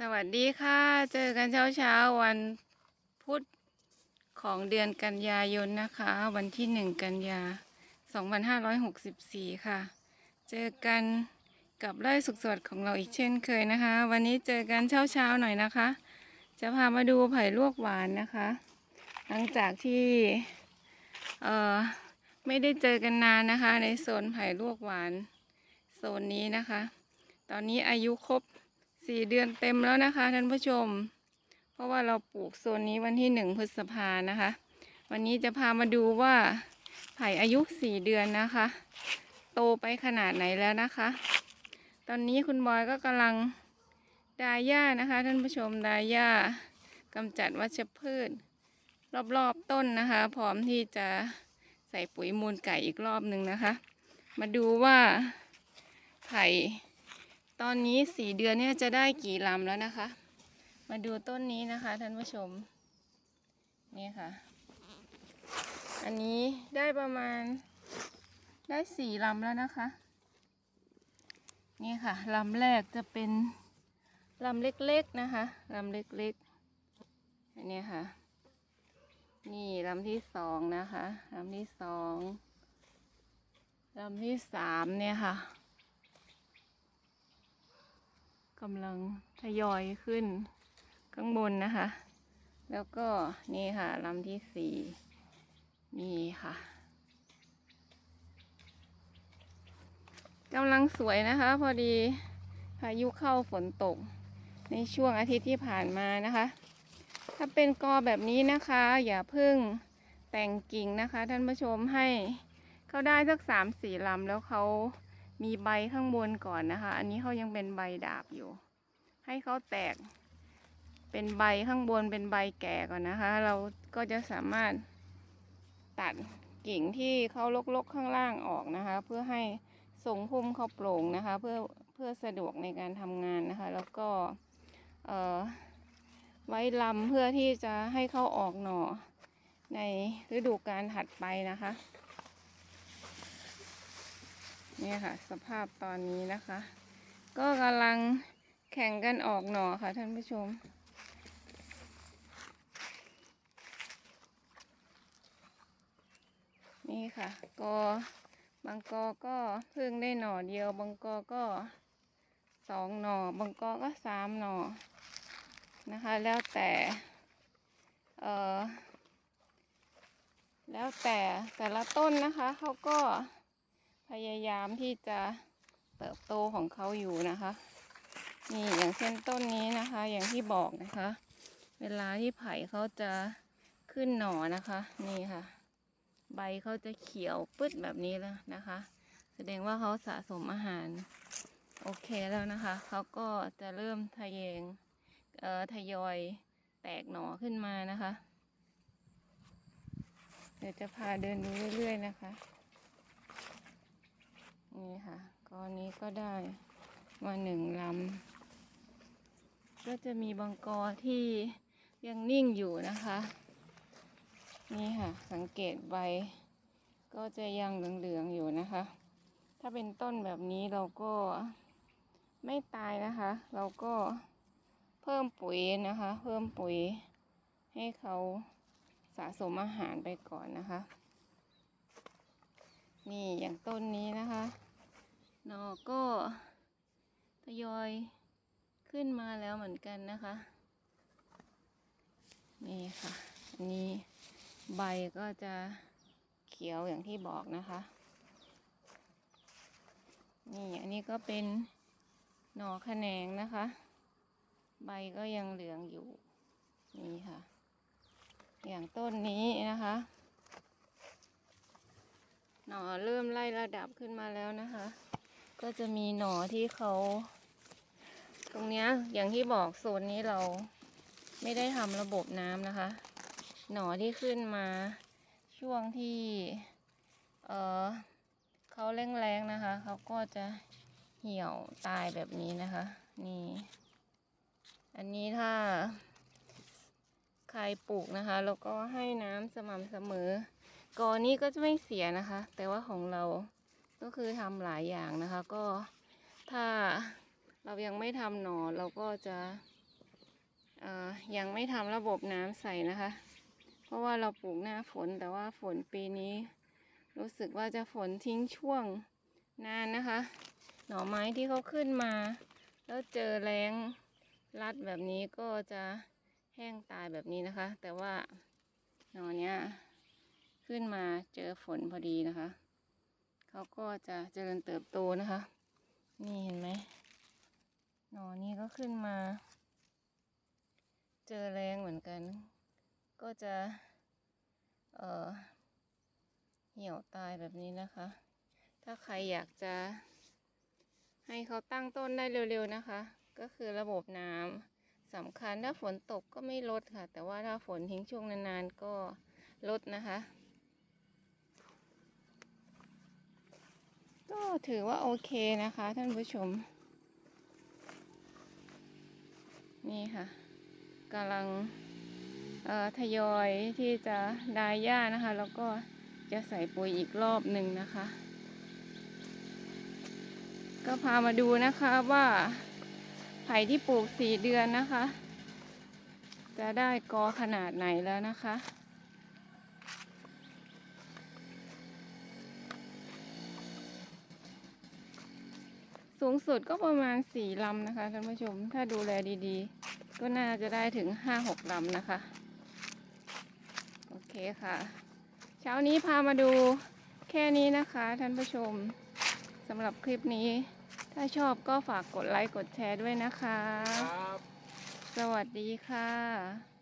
สวัสดีค่ะ เจอกันเช้าเช้าๆวันพุธของเดือนกันยายนนะคะ วันที่หนึ่งกันยา 2564 ค่ะ เจอกันกับไร่สุขสวัสดิ์ของเราอีกเช่นเคยนะคะ วันนี้เจอกันเช้าเช้าๆหน่อยนะคะ จะพามาดูไผ่ลวกหวานนะคะ หลังจากที่เอ่อไม่ได้เจอกันนานนะคะ ในโซนไผ่ลวกหวานโซนนี้นะคะ ตอนนี้อายุครบ สี่เดือนเต็มแล้วนะคะท่านผู้ชม เพราะว่าเราปลูกโซนนี้วันที่หนึ่งพฤษภานะคะ วันนี้จะพามาดูว่าไผ่อายุสี่เดือนนะคะ โตไปขนาดไหนแล้วนะคะ ตอนนี้คุณบอยก็กำลังดาหญ้านะคะท่านผู้ชมดาหญ้ากำจัดวัชพืช รอบๆต้นนะคะ พร้อมที่จะใส่ปุ๋ยมูลไก่อีกรอบหนึ่งนะคะ มาดูว่าไผ่ ตอนนี้สี่เดือนเนี่ยจะได้กี่ลำแล้วนะคะ มาดูต้นนี้นะคะท่านผู้ชม นี่ค่ะ อันนี้ได้ประมาณได้สี่ลำแล้วนะคะ นี่ค่ะลำแรกจะเป็นลำเล็กๆนะคะลำเล็กๆอันนี้ค่ะ นี่ลำที่สองนะคะลำที่สองลำที่สามเนี่ยค่ะ กำลังทยอยขึ้นข้างบนนะคะ แล้วก็นี่ค่ะลำที่สี่นี่ค่ะกำลังสวยนะคะ พอดีพายุเข้าฝนตก ในช่วงอาทิตย์ที่ผ่านมานะคะ ถ้าเป็นกอแบบนี้นะคะ อย่าเพึ่งแต่งกิ่งนะคะ ท่านผู้ชมให้เขาได้สักสามสี่ลำแล้วเขา มีใบข้างบนก่อนนะคะ อันนี้เขายังเป็นใบดาบอยู่ ให้เขาแตก เป็นใบข้างบนเป็นใบแก่ก่อนนะคะ เราก็จะสามารถตัดกิ่งที่เขาลกๆข้างล่างออกนะคะ เพื่อให้ทรงพุ่มเขาโปร่งนะคะ เพื่อเพื่อสะดวกในการทำงานนะคะ แล้วก็ไว้ลำเพื่อที่จะให้เขาออกหน่อในฤดูกาลถัดไปนะคะ นี่ค่ะ สภาพตอนนี้นะคะ ก็กำลังแข่งกันออกหน่อค่ะท่านผู้ชม นี่ค่ะกอบางกอก็เพิ่งได้หน่อเดียว บางกอก็สองหน่อ บางกอก็สามหน่อนะคะ แล้วแต่เออแล้วแต่แต่ละต้นนะคะเขาก็ พยายามที่จะเติบโตของเขาอยู่นะคะ นี่อย่างเช่นต้นนี้นะคะ อย่างที่บอกนะคะ เวลาที่ไผ่เขาจะขึ้นหน่อนะคะ นี่ค่ะ ใบเขาจะเขียวปึ๊ดแบบนี้แล้วนะคะ แสดงว่าเขาสะสมอาหาร โอเคแล้วนะคะ เขาก็จะเริ่มทะเยงเอ่อทยอยแตกหน่อขึ้นมานะคะ เดี๋ยวจะพาเดินดูเรื่อยๆนะคะ นี่ค่ะ ก็ได้มาหนึ่งลำก็จะมีบางกอที่ยังนิ่งอยู่นะคะ นี่ค่ะ สังเกตใบ ก็จะยังเหลืองๆอยู่นะคะ ถ้าเป็นต้นแบบนี้เราก็ไม่ตายนะคะ เราก็เพิ่มปุ๋ยนะคะ เพิ่มปุ๋ยให้เขาสะสมอาหารไปก่อนนะคะ นี่อย่างต้นนี้นะคะ หนอก็ทยอยขึ้นมาแล้วเหมือนกันนะคะ นี่ค่ะ อันนี้ใบก็จะเขียวอย่างที่บอกนะคะ นี่อันนี้ก็เป็นหน่อแขนงนะคะ ใบก็ยังเหลืองอยู่ นี่ค่ะ อย่างต้นนี้นะคะ หน่อเริ่มไล่ระดับขึ้นมาแล้วนะคะ ก็จะมีหน่อที่เขา ตรงเนี้ยอย่างที่บอกโซนนี้เราไม่ได้ทำระบบน้ำนะคะ หน่อที่ขึ้นมาช่วงที่เออเขาแรงๆนะคะ เขาก็จะเหี่ยวตายแบบนี้นะคะ นี่ อันนี้ถ้าใครปลูกนะคะ แล้วก็ให้น้ำสม่ำเสมอ กอนี้ก็จะไม่เสียนะคะ แต่ว่าของเรา ก็คือทำหลายอย่างนะคะ ก็ถ้าเรายังไม่ทำหนอเราก็จะยังไม่ทำระบบน้ำใส่นะคะ เพราะว่าเราปลูกหน้าฝนแต่ว่าฝนปีนี้ รู้สึกว่าจะฝนทิ้งช่วงนานนะคะ หน่อไม้ที่เขาขึ้นมา แล้วเจอแรงรัดแบบนี้ก็จะแห้งตายแบบนี้นะคะ แต่ว่าหน่อเนี้ยขึ้นมาเจอฝนพอดีนะคะ เขาก็จะเจริญเติบโตนะคะ นี่เห็นไหมหนอนี้ก็ขึ้นมา เจอแรงเหมือนกัน ก็จะเอ่อเหี่ยวตายแบบนี้นะคะ ถ้าใครอยากจะ ให้เขาตั้งต้นได้เร็วๆนะคะ ก็คือระบบน้ำสำคัญถ้าฝนตกก็ไม่ลดค่ะ แต่ว่าถ้าฝนทิ้งช่วงนานๆก็ลดนะคะ ก็ถือว่าโอเคนะคะ ท่านผู้ชม นี่ค่ะกำลังทยอยที่จะดายหญ้านะคะ แล้วก็จะใส่ปุ๋ยอีกรอบหนึ่งนะคะ ก็พามาดูนะคะว่าไผ่ที่ปลูกสี่เดือนนะคะ จะได้กอขนาดไหนแล้วนะคะ สูงสุดก็ประมาณสี่ลำนะคะท่านผู้ชม ถ้าดูแลดีๆ ก็น่าจะได้ถึงห้าหกลำนะคะ โอเคค่ะ เช้านี้พามาดูแค่นี้นะคะท่านผู้ชมสำหรับคลิปนี้ ถ้าชอบก็ฝากกดไลค์กดแชร์ด้วยนะคะครับสวัสดีค่ะ